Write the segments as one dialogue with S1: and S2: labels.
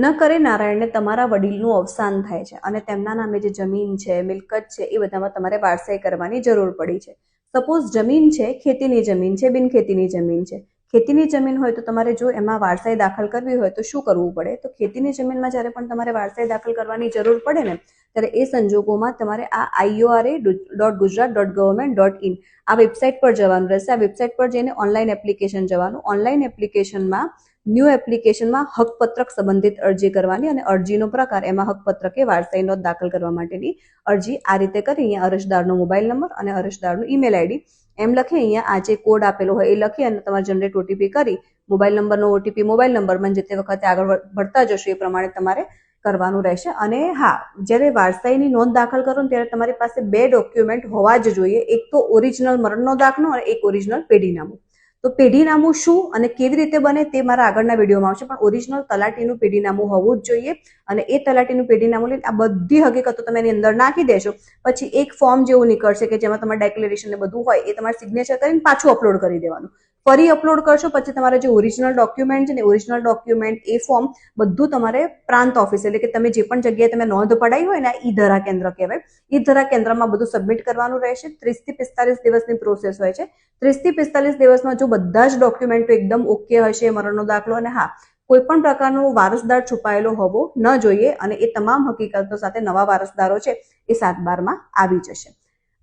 S1: ન કરે નારાયણને તમારા વડીલનું અવસાન થાય છે અને તેમના નામે જે જમીન છે, મિલકત છે, એ બધામાં તમારે વારસાઈ કરવાની જરૂર પડી છે. સપોઝ જમીન છે, ખેતીની જમીન છે બિન ખેતીની જમીન છે. ખેતીની જમીન હોય તો તમારે જો એમાં વારસાઈ દાખલ કરવી હોય તો શું કરવું પડે? તો ખેતીની જમીનમાં જ્યારે પણ તમારે વારસાઈ દાખલ કરવાની જરૂર પડે ને, ત્યારે એ સંજોગોમાં તમારે આ IORA dot Gujarat dot government dot in આ વેબસાઇટ પર જવાનું રહેશે. આ વેબસાઇટ પર જઈને ઓનલાઈન એપ્લિકેશન જવાનું. ઓનલાઈન એપ્લિકેશનમાં ન્યૂ એપ્લિકેશનમાં હકપત્રક સંબંધિત અરજી કરવાની અને અરજીનો પ્રકાર એમાં હકપત્રકે વારસાઈ નોંધ દાખલ કરવા માટેની અરજી આ રીતે કરી. અહીંયા અરજદારનો મોબાઈલ નંબર અને અરજદારનું ઈમેલ આઈડી. એમ લખી અહીંયા આ જે કોડ આપેલો હોય એ લખી અને તમારે જનરેટ ઓટીપી કરી. મોબાઈલ નંબરનો ઓટીપી મોબાઈલ નંબરમાં જે તે વખતે આગળ ભરતા જશો એ પ્રમાણે તમારે કરવાનું રહેશે. અને હા, જ્યારે વારસાઈની નોંધ દાખલ કરો ને ત્યારે તમારી પાસે બે ડોક્યુમેન્ટ હોવા જ જોઈએ. એક તો ઓરિજિનલ મરણનો દાખલો અને એક ઓરિજિનલ પેઢીનામું. તો પેઢીનામું શું અને કેવી રીતે બને તે મારા આગળના વિડીયોમાં આવશે. પણ ઓરિજિનલ તલાટીનું પેઢીનામું હોવું જ જોઈએ અને એ તલાટીનું પેઢીનામું લઈને આ બધી હકીકતો તમે એની અંદર નાખી દેશો. પછી એક ફોર્મ જેવું નીકળશે કે જેમાં તમારે ડેક્લેરેશન ને બધું હોય એ તમારે સિગ્નેચર કરીને પાછું અપલોડ કરી દેવાનું. ફરી અપલોડ કરશો, પછી તમારે જે ઓરિજિનલ ડોક્યુમેન્ટ છે ને ઓરિજિનલ ડોક્યુમેન્ટ એ ફોર્મ બધું તમારે પ્રાંત ઓફિસ એટલે કે તમે જે પણ જગ્યાએ તમે નોંધ પડાવી હોય ને ઈ ધરા કેન્દ્ર કહેવાય. ઈ ધરા કેન્દ્રમાં બધું સબમિટ કરવાનું રહેશે. ત્રીસથી પિસ્તાલીસ દિવસની પ્રોસેસ હોય છે. ત્રીસથી પિસ્તાલીસ દિવસમાં જો બધા જ ડોક્યુમેન્ટો એકદમ ઓકે હશે, મરણનો દાખલો અને હા, કોઈ પણ પ્રકારનો વારસદાર છુપાયેલો હોવો ન જોઈએ અને એ તમામ હકીકતો સાથે નવા વારસદારો છે એ સાત બારમાં આવી જશે.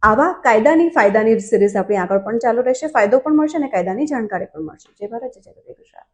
S1: આવા કાયદાની ફાયદાની સિરીઝ આપણી આગળ પણ ચાલુ રહેશે. ફાયદો પણ મળશે અને કાયદાની જાણકારી પણ મળશે. જય ભારત જય ગુજરાત.